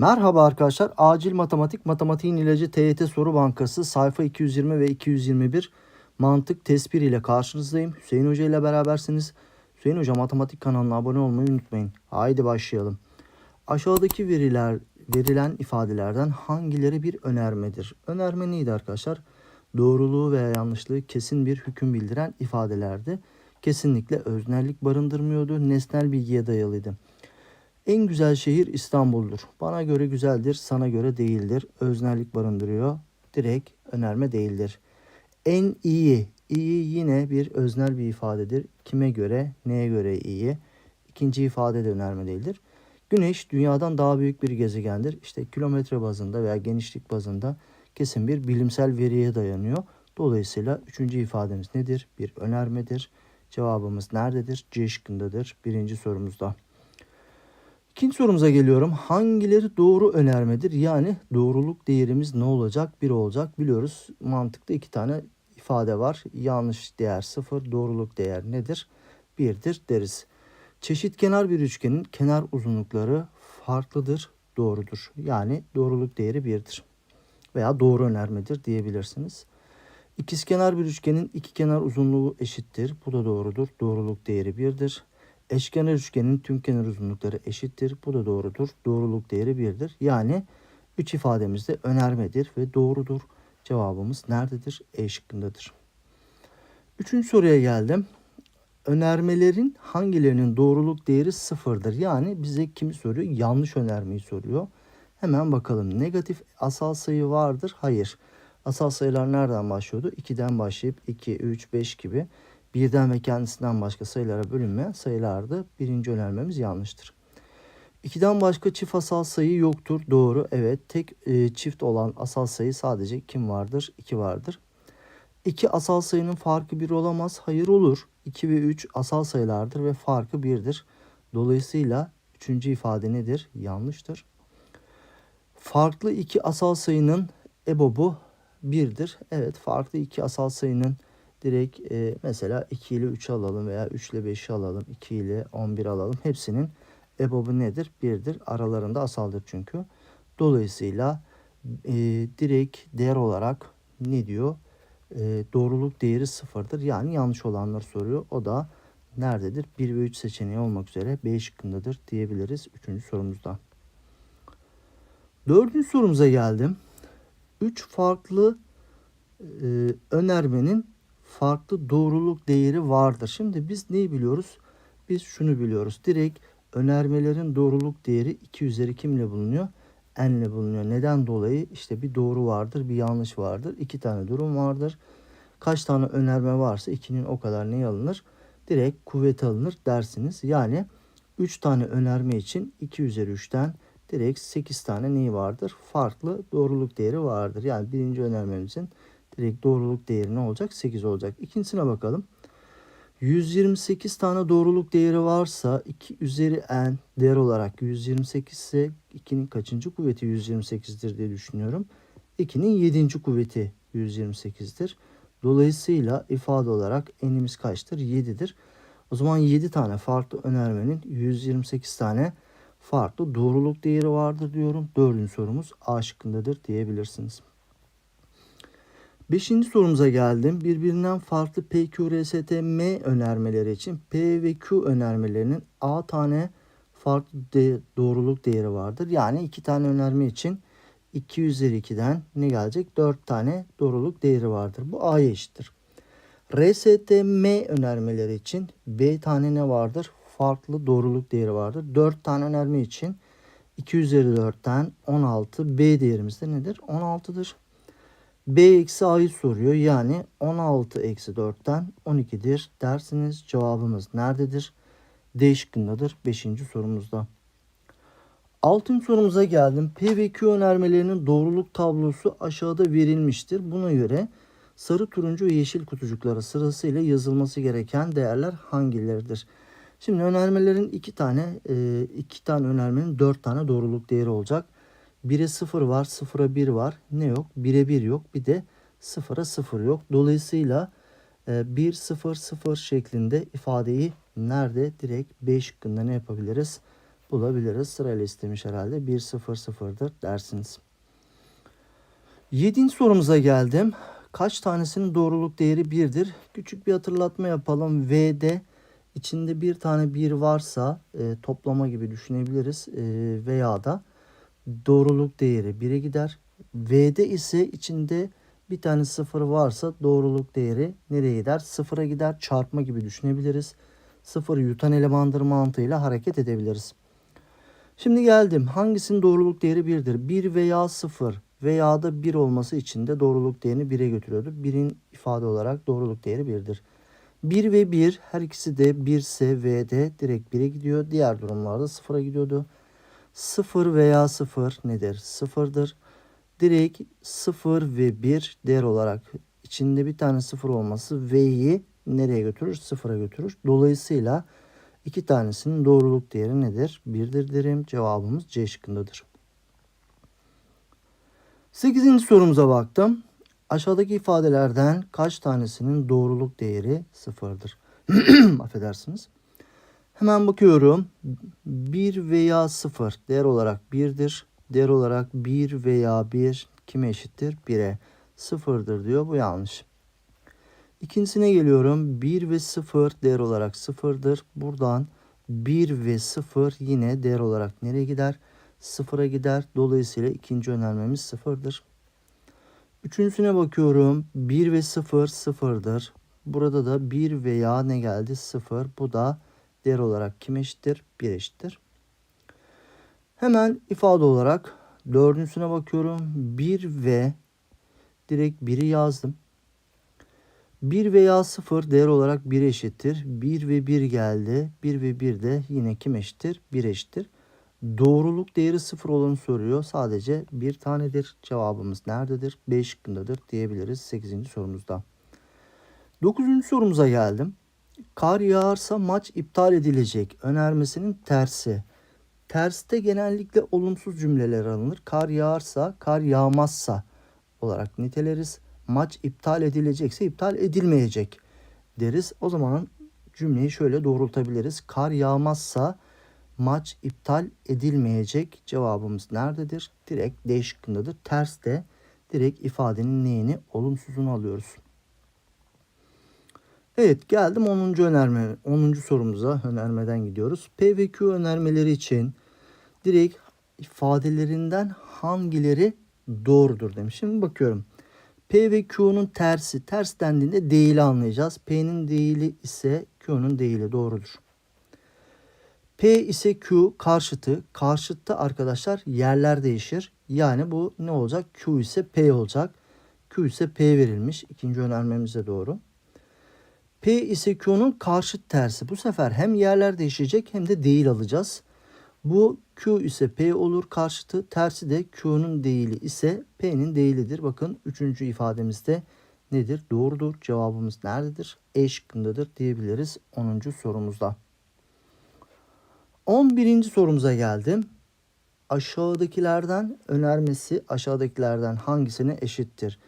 Merhaba arkadaşlar. Acil Matematik Matematiğin İlacı TYT Soru Bankası sayfa 220 ve 221 mantık tespir ile karşınızdayım. Hüseyin Hoca ile berabersiniz. Hüseyin Hoca Matematik kanalına abone olmayı unutmayın. Haydi başlayalım. Aşağıdaki veriler verilen ifadelerden hangileri bir önermedir? Önerme neydi arkadaşlar? Doğruluğu veya yanlışlığı kesin bir hüküm bildiren ifadelerdi. Kesinlikle öznellik barındırmıyordu. Nesnel bilgiye dayalıydı. En güzel şehir İstanbul'dur. Bana göre güzeldir, sana göre değildir. Öznellik barındırıyor. Direkt önerme değildir. En iyi, iyi yine bir öznel bir ifadedir. Kime göre, neye göre iyi? İkinci ifade de önerme değildir. Güneş dünyadan daha büyük bir gezegendir. İşte kilometre bazında veya genişlik bazında kesin bir bilimsel veriye dayanıyor. Dolayısıyla üçüncü ifademiz nedir? Bir önermedir. Cevabımız nerededir? C şıkkındadır. Birinci sorumuzda. İkinci sorumuza geliyorum. Hangileri doğru önermedir? Yani doğruluk değerimiz ne olacak? Bir olacak. Biliyoruz mantıkta iki tane ifade var. Yanlış değer sıfır, doğruluk değer nedir? Birdir deriz. Çeşit kenar bir üçgenin kenar uzunlukları farklıdır, doğrudur. Yani doğruluk değeri birdir. Veya doğru önermedir diyebilirsiniz. İkizkenar bir üçgenin iki kenar uzunluğu eşittir. Bu da doğrudur. Doğruluk değeri birdir. Eşkenar üçgenin tüm kenar uzunlukları eşittir. Bu da doğrudur. Doğruluk değeri birdir. Yani 3 ifademizde önermedir ve doğrudur. Cevabımız nerededir? E şıkkındadır. Üçüncü soruya geldim. Önermelerin hangilerinin doğruluk değeri sıfırdır? Yani bize kimi soruyor? Yanlış önermeyi soruyor. Hemen bakalım. Negatif asal sayı vardır. Hayır. Asal sayılar nereden başlıyordu? 2'den başlayıp 2, 3, 5 gibi birden ve kendisinden başka sayılara bölünmeyen sayılardı. Birinci önermemiz yanlıştır. 2'den başka çift asal sayı yoktur. Doğru. Evet. Tek e, çift olan asal sayı sadece kim vardır? 2 vardır. 2 asal sayının farkı 1 olamaz. Hayır olur. 2 ve 3 asal sayılardır ve farkı 1'dir. Dolayısıyla üçüncü ifade nedir? Yanlıştır. Farklı iki asal sayının ebobu 1'dir. Evet farklı iki asal sayının direkt e, mesela 2 ile 3 alalım veya 3 ile 5'i alalım. 2 ile 11 alalım. Hepsinin ebobu nedir? 1'dir. Aralarında asaldır çünkü. Dolayısıyla e, direkt değer olarak ne diyor? E, doğruluk değeri sıfırdır. Yani yanlış olanları soruyor. O da nerededir? 1 ve 3 seçeneği olmak üzere B şıkkındadır diyebiliriz. Üçüncü sorumuzda. Dördüncü sorumuza geldim. Üç farklı e, önermenin farklı doğruluk değeri vardır. Şimdi biz neyi biliyoruz? Biz şunu biliyoruz. Direkt önermelerin doğruluk değeri 2 üzeri kimle bulunuyor? N ile bulunuyor. Neden dolayı? İşte bir doğru vardır, bir yanlış vardır. iki tane durum vardır. Kaç tane önerme varsa 2'nin o kadar ne alınır? Direkt kuvvet alınır dersiniz. Yani 3 tane önerme için 2 üzeri 3'ten direkt 8 tane neyi vardır? Farklı doğruluk değeri vardır. Yani birinci önermemizin direkt doğruluk değeri ne olacak? 8 olacak. İkincisine bakalım. 128 tane doğruluk değeri varsa 2 üzeri n değer olarak 128 ise 2'nin kaçıncı kuvveti 128'dir diye düşünüyorum. 2'nin 7. kuvveti 128'dir. Dolayısıyla ifade olarak n'imiz kaçtır? 7'dir. O zaman 7 tane farklı önermenin 128 tane farklı doğruluk değeri vardır diyorum. Dördüncü sorumuz A şıkkındadır diyebilirsiniz. Beşinci sorumuza geldim. Birbirinden farklı P, Q, R, S, T, M önermeleri için P ve Q önermelerinin A tane farklı de, doğruluk değeri vardır. Yani iki tane önerme için 2 üzeri 2'den ne gelecek? 4 tane doğruluk değeri vardır. Bu A'ya eşittir. R, S, T, M önermeleri için B tane ne vardır? Farklı doğruluk değeri vardır. 4 tane önerme için 2 üzeri 4'ten 16 B değerimiz de nedir? 16'dır. B eksi A'yı soruyor. Yani 16 eksi 4'ten 12'dir dersiniz. Cevabımız nerededir? D şıkkındadır. 5. sorumuzda. Altıncı sorumuza geldim. P ve Q önermelerinin doğruluk tablosu aşağıda verilmiştir. Buna göre sarı, turuncu ve yeşil kutucuklara sırasıyla yazılması gereken değerler hangileridir? Şimdi önermelerin iki tane, e, iki tane önermenin dört tane doğruluk değeri olacak. 1'e 0 var, 0'a 1 var. Ne yok? 1'e 1 yok. Bir de 0'a 0 yok. Dolayısıyla 1 0 0 şeklinde ifadeyi nerede direkt B şıkkında ne yapabiliriz? bulabiliriz. Sırayla istemiş herhalde. 1 0 0'dır dersiniz. Yedinci sorumuza geldim. Kaç tanesinin doğruluk değeri 1'dir? Küçük bir hatırlatma yapalım. V'de içinde bir tane 1 varsa e, toplama gibi düşünebiliriz. E, veya da doğruluk değeri 1'e gider. V'de ise içinde bir tane 0 varsa doğruluk değeri nereye gider? 0'a gider. Çarpma gibi düşünebiliriz. 0'ı yutan elemandır mantığıyla hareket edebiliriz. Şimdi geldim. Hangisinin doğruluk değeri 1'dir? 1 veya 0 veya da 1 olması için de doğruluk değerini 1'e götürüyordu. 1'in ifade olarak doğruluk değeri 1'dir. 1 ve 1 her ikisi de 1 ise V'de direkt 1'e gidiyor. Diğer durumlarda 0'a gidiyordu. 0 veya 0 nedir? 0'dır. Direkt 0 ve 1 değer olarak içinde bir tane 0 olması V'yi nereye götürür? 0'a götürür. Dolayısıyla iki tanesinin doğruluk değeri nedir? 1'dir derim. Cevabımız C şıkkındadır. 8. sorumuza baktım. Aşağıdaki ifadelerden kaç tanesinin doğruluk değeri sıfırdır? Affedersiniz. Hemen bakıyorum. 1 veya 0 değer olarak 1'dir. Değer olarak 1 veya 1 kime eşittir? 1'e. Sıfırdır diyor. Bu yanlış. İkincisine geliyorum. 1 ve 0 değer olarak 0'dır. Buradan 1 ve 0 yine değer olarak nereye gider? 0'a gider. Dolayısıyla ikinci önermemiz 0'dır. Üçüncüsüne bakıyorum. 1 ve 0 sıfırdır. Burada da 1 veya ne geldi? 0. Bu da değer olarak kim eşittir? 1 eşittir. Hemen ifade olarak dördüncüsüne bakıyorum. 1 ve direkt 1'i yazdım. 1 veya 0 değer olarak 1 eşittir. 1 ve 1 geldi. 1 ve 1 de yine kim eşittir? 1 eşittir. Doğruluk değeri 0 olanı soruyor. Sadece bir tanedir. Cevabımız nerededir? B şıkkındadır diyebiliriz 8. sorumuzda. 9. sorumuza geldim. Kar yağarsa maç iptal edilecek önermesinin tersi. Terste genellikle olumsuz cümleler alınır. Kar yağarsa, kar yağmazsa olarak niteleriz. Maç iptal edilecekse iptal edilmeyecek deriz. O zaman cümleyi şöyle doğrultabiliriz. Kar yağmazsa maç iptal edilmeyecek. Cevabımız nerededir? Direkt D şıkkındadır. Ters de direkt ifadenin neyini? Olumsuzunu alıyoruz. Evet geldim 10. önerme 10. sorumuza önermeden gidiyoruz. P ve Q önermeleri için direkt ifadelerinden hangileri doğrudur demiş. Şimdi bakıyorum. P ve Q'nun tersi ters dendiğinde değili anlayacağız. P'nin değili ise Q'nun değili doğrudur. P ise Q karşıtı. Karşıtta arkadaşlar yerler değişir. Yani bu ne olacak? Q ise P olacak. Q ise P verilmiş. İkinci önermemiz de doğru. P ise Q'nun karşıt tersi. Bu sefer hem yerler değişecek hem de değil alacağız. Bu Q ise P olur karşıtı. Tersi de Q'nun değili ise P'nin değilidir. Bakın üçüncü ifademizde nedir? Doğrudur. Cevabımız nerededir? E şıkkındadır diyebiliriz 10. sorumuzda. 11. sorumuza geldim. Aşağıdakilerden önermesi aşağıdakilerden hangisine eşittir?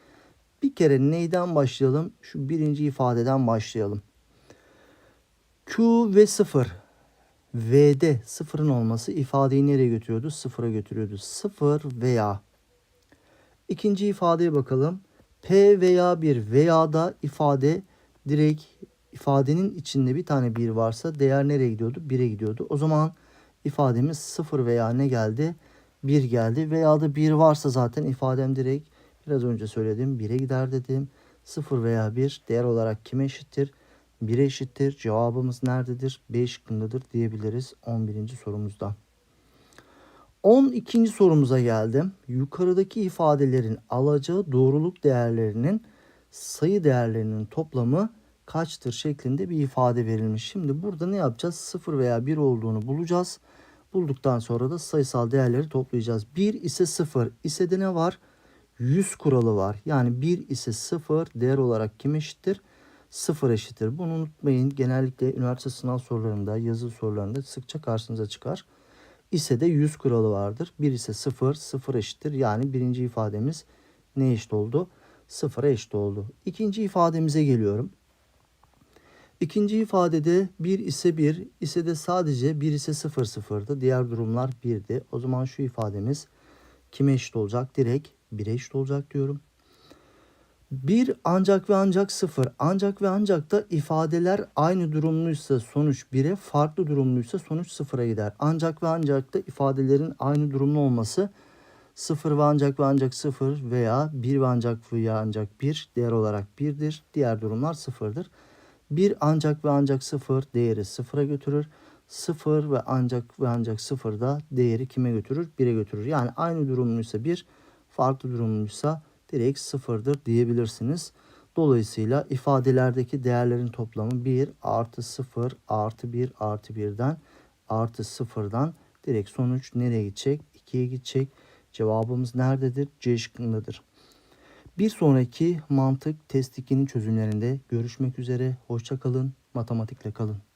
Bir kere neyden başlayalım? Şu birinci ifadeden başlayalım. Q ve 0. V'de sıfırın olması ifadeyi nereye götürüyordu? Sıfıra götürüyordu. Sıfır veya. İkinci ifadeye bakalım. P veya 1 veya da ifade direkt ifadenin içinde bir tane 1 varsa değer nereye gidiyordu? 1'e gidiyordu. O zaman ifademiz 0 veya ne geldi? 1 geldi. Veya da 1 varsa zaten ifadem direkt biraz önce söyledim 1'e gider dedim. 0 veya 1 değer olarak kime eşittir? 1'e eşittir. Cevabımız nerededir? B şıkkındadır diyebiliriz 11. sorumuzda. 12. sorumuza geldim. Yukarıdaki ifadelerin alacağı doğruluk değerlerinin sayı değerlerinin toplamı kaçtır şeklinde bir ifade verilmiş. Şimdi burada ne yapacağız? 0 veya 1 olduğunu bulacağız. Bulduktan sonra da sayısal değerleri toplayacağız. 1 ise 0 ise de ne var? 100 kuralı var. Yani 1 ise 0 değer olarak kim eşittir? 0 eşittir. Bunu unutmayın. Genellikle üniversite sınav sorularında, yazı sorularında sıkça karşınıza çıkar. İse de 100 kuralı vardır. 1 ise 0, 0 eşittir. Yani birinci ifademiz ne eşit oldu? 0'a eşit oldu. İkinci ifademize geliyorum. İkinci ifadede 1 ise 1 ise de sadece 1 ise 0 sıfırdı. Diğer durumlar 1'di. O zaman şu ifademiz kime eşit olacak? Direkt 1'e eşit olacak diyorum. 1 ancak ve ancak 0. Ancak ve ancak da ifadeler aynı durumluysa sonuç 1'e, farklı durumluysa sonuç 0'a gider. Ancak ve ancak da ifadelerin aynı durumlu olması 0 ve ancak ve ancak 0 veya 1 ve ancak ve ancak 1 değer olarak 1'dir. Diğer durumlar 0'dır. 1 ancak ve ancak 0 değeri 0'a götürür. 0 ve ancak ve ancak 0 da değeri kime götürür? 1'e götürür. Yani aynı durumluysa 1, farklı durumluysa direkt 0'dır diyebilirsiniz. Dolayısıyla ifadelerdeki değerlerin toplamı 1 artı 0 artı 1 artı 1'den artı 0'dan direkt sonuç nereye gidecek? 2'ye gidecek. Cevabımız nerededir? C şıkkındadır. Bir sonraki mantık test 2'nin çözümlerinde görüşmek üzere. Hoşça kalın. Matematikle kalın.